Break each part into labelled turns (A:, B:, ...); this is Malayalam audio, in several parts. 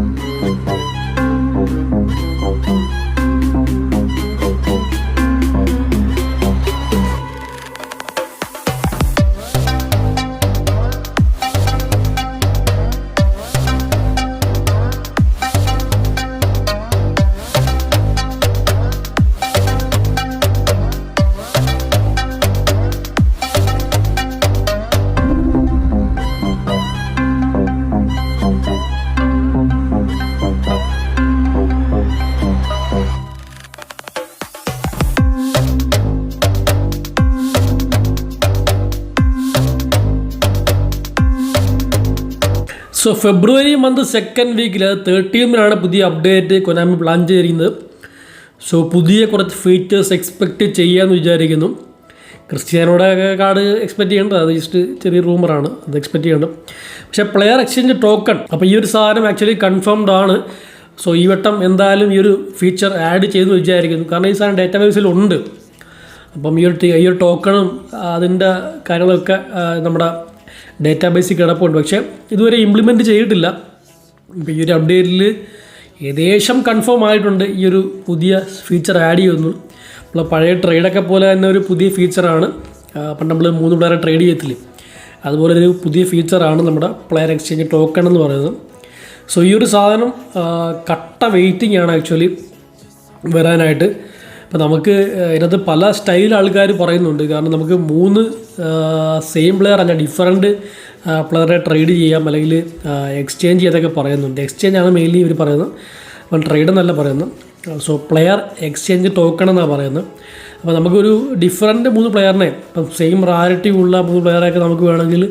A: home. So February month second വീക്കിൽ തേർട്ടീനിലാണ് പുതിയ അപ്ഡേറ്റ് കൊനാമി പ്ലാൻ ചെയ്തിരിക്കുന്നത്. സോ പുതിയ കുറച്ച് ഫീച്ചേഴ്സ് എക്സ്പെക്റ്റ് ചെയ്യാമെന്ന് വിചാരിക്കുന്നു. ക്രിസ്ത്യാനോടെ കാർഡ് എക്സ്പെക്റ്റ് ചെയ്യേണ്ടത് അത് ജസ്റ്റ് ചെറിയ റൂമറാണ് അത് എക്സ്പെക്റ്റ് ചെയ്യേണ്ടത് പക്ഷേ പ്ലെയർ എക്സ്ചേഞ്ച് ടോക്കൺ അപ്പോൾ ഈ ഒരു സാധനം ആക്ച്വലി കൺഫേംഡ് ആണ്. സോ ഈ വട്ടം എന്തായാലും ഈ ഒരു ഫീച്ചർ ആഡ് ചെയ്തു വിചാരിക്കുന്നു. കാരണം ഈ സാധനം ഡേറ്റാബേസിൽ ഉണ്ട് അപ്പം ഈ ഒരു ഈ ഒരു ടോക്കണും അതിന്റെ കാര്യങ്ങളൊക്കെ നമ്മുടെ ഡേറ്റാബേസിൽ കിടപ്പുണ്ട്. പക്ഷേ ഇതുവരെ ഇംപ്ലിമെന്റ് ചെയ്തിട്ടില്ല. ഇപ്പോൾ ഈ ഒരു അപ്ഡേറ്റിൽ ഏകദേശം കൺഫേം ആയിട്ടുണ്ട്. ഈ ഒരു പുതിയ ഫീച്ചർ ആഡ് ചെയ്യുന്നു. നമ്മളെ പഴയ ട്രേഡൊക്കെ പോലെ തന്നെ ഒരു പുതിയ ഫീച്ചറാണ് അപ്പം നമ്മൾ മൂന്ന് പ്ലെയറെ ട്രേഡ് ചെയ്യത്തില്ലേ? അതുപോലെ ഒരു പുതിയ ഫീച്ചറാണ് നമ്മുടെ പ്ലെയർ എക്സ്ചേഞ്ച് ടോക്കൺ എന്ന് പറയുന്നത്. സോ ഈ ഒരു സാധനം കട്ട വെയിറ്റിംഗ് ആണ് ആക്ച്വലി വരാനായിട്ട്. ഇപ്പോൾ നമുക്ക് ഇതിനകത്ത് പല സ്റ്റൈൽ ആൾക്കാർ പറയുന്നുണ്ട്. കാരണം നമുക്ക് മൂന്ന് സെയിം പ്ലെയർ അല്ല ഡിഫറന്റ് പ്ലെയറെ ട്രേഡ് ചെയ്യാം അല്ലെങ്കിൽ എക്സ്ചേഞ്ച് ചെയ്തൊക്കെ പറയുന്നുണ്ട്. എക്സ്ചേഞ്ച് ആണ് മെയിൻലി ഇവർ പറയുന്നത്. അപ്പം ട്രേഡ് എന്നല്ല പറയുന്നത്. സോ പ്ലെയർ എക്സ്ചേഞ്ച് ടോക്കൺ എന്നാണ് പറയുന്നത്. അപ്പോൾ നമുക്കൊരു ഡിഫറന്റ് മൂന്ന് പ്ലെയറിനെ ഇപ്പം സെയിം റാരിറ്റി ഉള്ള മൂന്ന് പ്ലെയറൊക്കെ നമുക്ക് വേണമെങ്കിൽ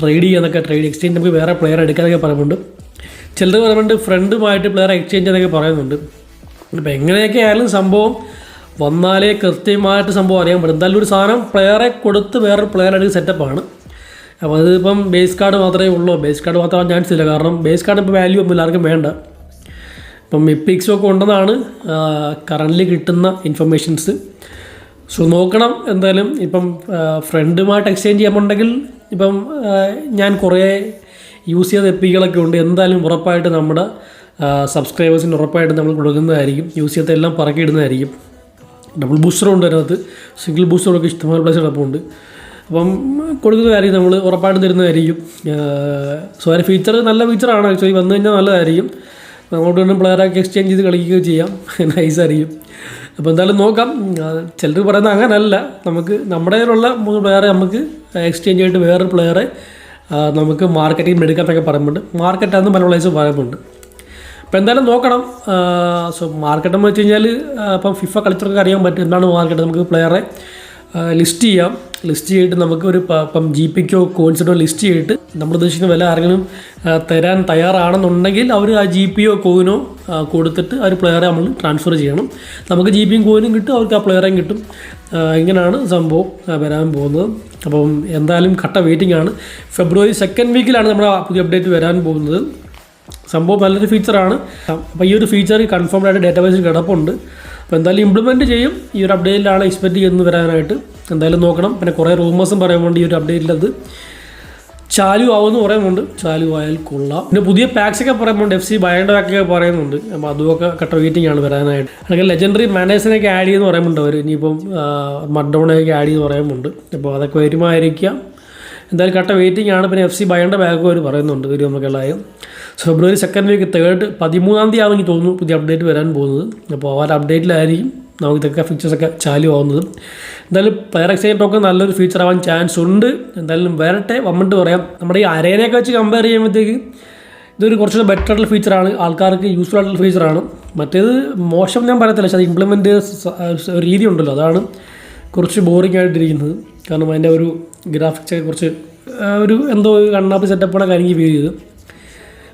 A: ട്രേഡ് ചെയ്യാന്നൊക്കെ ട്രേഡ് എക്സ്ചേഞ്ച് നമുക്ക് വേറെ പ്ലെയർ എടുക്കാനൊക്കെ പറയുന്നുണ്ട്. ചിലർ പറയുന്നുണ്ട് ഫ്രണ്ടുമായിട്ട് പ്ലെയർ എക്സ്ചേഞ്ച് എന്നൊക്കെ പറയുന്നുണ്ട്. ഇപ്പം എങ്ങനെയൊക്കെ ആയാലും സംഭവം വന്നാലേ കൃത്യമായിട്ട് സംഭവം അറിയാൻ പറ്റും. എന്തായാലും ഒരു സാധനം പ്ലെയറെ കൊടുത്ത് വേറൊരു പ്ലെയർ എടുക്കുന്ന സെറ്റപ്പാണ് അപ്പോൾ അതിപ്പം ബേസ് കാർഡ് മാത്രമേ ഉള്ളൂ. ബേസ് കാർഡ് മാത്രം ചാൻസ് ഇല്ല. കാരണം ബേസ് കാർഡ് ഇപ്പോൾ വാല്യൂ ഒന്നും എല്ലാവർക്കും വേണ്ട. ഇപ്പം എപ്പിക്സും ഒക്കെ ഉണ്ടെന്നാണ് കറന്റ് കിട്ടുന്ന ഇൻഫർമേഷൻസ് സോ നോക്കണം എന്തായാലും. ഇപ്പം ഫ്രണ്ടുമായിട്ട് എക്സ്ചേഞ്ച് ചെയ്യാമുണ്ടെങ്കിൽ ഇപ്പം ഞാൻ കുറേ യൂസ് ചെയ്ത എപ്പികളൊക്കെ ഉണ്ട്. എന്തായാലും ഉറപ്പായിട്ട് നമ്മുടെ സബ്സ്ക്രൈബേഴ്സിന് ഉറപ്പായിട്ട് നമ്മൾ കൊടുക്കുന്നതായിരിക്കും. യൂസ് ചെയ്ത എല്ലാം പറക്കി ഇടുന്നതായിരിക്കും. ഡബിൾ ബൂസ്റ്ററും ഉണ്ട് അതിനകത്ത്. സിംഗിൾ ബൂസ്റ്ററൊക്കെ ഇഷ്ടമായ പ്ലേസ് കിടപ്പുണ്ട് അപ്പം കൊടുക്കുന്ന കാര്യം നമ്മൾ ഉറപ്പായിട്ടും തരുന്നതായിരിക്കും. സോ അതിന് ഫീച്ചർ നല്ല ഫീച്ചറാണ് ആക്ച്വലി വന്നു കഴിഞ്ഞാൽ നല്ലതായിരിക്കും. അങ്ങോട്ട് വേണം പ്ലെയറൊക്കെ എക്സ്ചേഞ്ച് ചെയ്ത് കളിക്കുകയോ ചെയ്യാം. നൈസ് നൈസായിരിക്കും അപ്പോൾ എന്തായാലും നോക്കാം. ചിലർ പറയുന്നത് അങ്ങനല്ല. നമുക്ക് നമ്മുടെ കയ്യിലുള്ള മൂന്ന് പ്ലെയറെ നമുക്ക് എക്സ്ചേഞ്ച് ആയിട്ട് വേറൊരു പ്ലെയറെ നമുക്ക് മാർക്കറ്റിൽ എടുക്കാത്തൊക്കെ പറയുന്നുണ്ട്. മാർക്കറ്റാണെന്ന് പല പ്ലേസും പറയുന്നുണ്ട്. അപ്പോൾ എന്തായാലും നോക്കണം. സോ മാർക്കറ്റ് എന്ന് വെച്ച് കഴിഞ്ഞാൽ ഇപ്പം ഫിഫ കളിച്ചവർക്ക് അറിയാൻ പറ്റും എന്താണ് മാർക്കറ്റ് നമുക്ക് പ്ലെയറെ ലിസ്റ്റ് ചെയ്യാം. ലിസ്റ്റ് ചെയ്തിട്ട് നമുക്ക് ഒരു ഇപ്പം ജി പിക്കോ കോയിൻസിനോ ലിസ്റ്റ് ചെയ്തിട്ട് നമ്മൾ ഉദ്ദേശിക്കുന്ന വില ആരെങ്കിലും തരാൻ തയ്യാറാണെന്നുണ്ടെങ്കിൽ അവർ ആ ജി പിയോ കോയിനോ കൊടുത്തിട്ട് ആ ഒരു പ്ലെയറെ നമ്മൾ ട്രാൻസ്ഫർ ചെയ്യണം. നമുക്ക് ജി പിയും കോയിനും കിട്ടും അവർക്ക് ആ പ്ലെയറേയും കിട്ടും. ഇങ്ങനെയാണ് സംഭവം വരാൻ പോകുന്നത്. അപ്പം എന്തായാലും കട്ട വെയിറ്റിംഗ് ആണ്. ഫെബ്രുവരി സെക്കൻഡ് വീക്കിലാണ് നമ്മുടെ പുതിയ അപ്ഡേറ്റ് വരാൻ പോകുന്നത്. സംഭവം നല്ലൊരു ഫീച്ചറാണ് അപ്പോൾ ഈ ഒരു ഫീച്ചർ കൺഫേംഡ് ആയിട്ട് ഡേറ്റാബേസിൽ കിടപ്പുണ്ട്. അപ്പോൾ എന്തായാലും ഇംപ്ലിമെന്റ് ചെയ്യും. ഈ ഒരു അപ്ഡേറ്റിലാണ് എക്സ്പെക്റ്റ് ചെയ്യുന്നത് വരാനായിട്ട്. എന്തായാലും നോക്കണം. പിന്നെ കുറേ റൂമേഴ്സും പറയുന്നുണ്ട് ഈ ഒരു അപ്ഡേറ്റിലത് ചാലു ആവുമെന്ന് പറയുന്നുണ്ട് ചാലു ആയാൽ കൊള്ളാം. പിന്നെ പുതിയ പാക്സ് ഒക്കെ പറയുന്നുണ്ട് എഫ് സി ബയോണ്ട ഒക്കെ പറയുന്നുണ്ട്. അപ്പോൾ അതുമൊക്കെ കട്ട വെയിറ്റിംഗ് ആണ് വരാനായിട്ട്. അല്ലെങ്കിൽ ലെജൻഡറി മാനേഴ്സിനൊക്കെ ആഡ് ചെയ്യുമെന്ന് പറയുന്നുണ്ട് അവർ ഇനിയിപ്പം മഡോണയൊക്കെ ആഡ് ചെയ്യുമെന്ന് പറയുന്നുണ്ട് അപ്പോൾ അതൊക്കെ വരുമായിരിക്കാം. എന്തായാലും കട്ട വെയിറ്റിംഗ് ആണ്. പിന്നെ എഫ് സി ബയണ്ട ബാഗ് അവർ പറയുന്നുണ്ട്. വരും നമുക്കെല്ലാം so February second week third പതിമൂന്നാം തീയതി ആണെന്ന് തോന്നുന്നു പുതിയ അപ്ഡേറ്റ് വരാൻ പോകുന്നത്. അപ്പോൾ ആ അപ്ഡേറ്റിലായിരിക്കും നമുക്ക് ഇതൊക്കെ ഫീച്ചേഴ്സൊക്കെ ചാലു ആവുന്നത്. എന്തായാലും പ്ലെയർ എക്സ്ചേഞ്ച് ടോക്കൺ നല്ലൊരു ഫീച്ചർ ആവാൻ ചാൻസ് ഉണ്ട്. എന്തായാലും വരട്ടെ. വന്നിട്ട് പറയാം. നമ്മുടെ ഈ അരേനയൊക്കെ വെച്ച് കമ്പയർ ചെയ്യുമ്പോഴത്തേക്ക് ഇതൊരു കുറച്ചുകൂടെ ബെറ്റർ ആയിട്ടുള്ള ഫീച്ചറാണ് ആൾക്കാർക്ക് യൂസ്ഫുൾ ആയിട്ടുള്ള ഫീച്ചറാണ് മറ്റേത് മോശം ഞാൻ പറയത്തില്ല. പക്ഷേ അത് ഇംപ്ലിമെന്റ് രീതി ഉണ്ടല്ലോ അതാണ് കുറച്ച് ബോറിംഗ് ആയിട്ടിരിക്കുന്നത്. കാരണം അതിന്റെ ഒരു ഗ്രാഫിക്സ് ഒക്കെ കുറച്ച് ഒരു എന്തോ കണ്ണാപ്പ് സെറ്റപ്പാണ് കാര്യം ഫീൽ ചെയ്തു.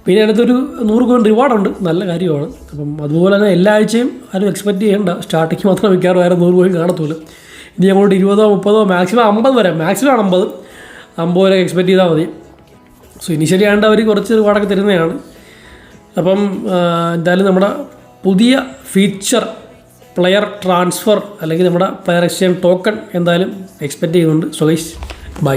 A: പിന്നെ അതിനകത്തൊരു നൂറ് കോയിൻ റിവാർഡുണ്ട് നല്ല കാര്യമാണ്. അപ്പം അതുപോലെ തന്നെ എല്ലാ ആഴ്ചയും ആരും എക്സ്പെക്റ്റ് ചെയ്യേണ്ട. സ്റ്റാർട്ടിങ് മാത്രം മിക്കവാറും വേറെ നൂറ് കോയിൻ കാണത്തുള്ളൂ. ഇനി അങ്ങോട്ട് ഇരുപതോ മുപ്പതോ മാക്സിമം അമ്പത് വരെ. മാക്സിമം അമ്പത്. അമ്പത് വരെ എക്സ്പെക്റ്റ് ചെയ്താൽ മതി. സോ ഇനിഷ്യലി ആണ്ട് അവർ കുറച്ച് റിവാർഡൊക്കെ തരുന്നതാണ്. അപ്പം എന്തായാലും നമ്മുടെ പുതിയ ഫീച്ചർ പ്ലെയർ ട്രാൻസ്ഫർ അല്ലെങ്കിൽ നമ്മുടെ പ്ലെയർ എക്സ്ചേഞ്ച് ടോക്കൺ എന്തായാലും എക്സ്പെക്റ്റ് ചെയ്യുന്നുണ്ട്. So bye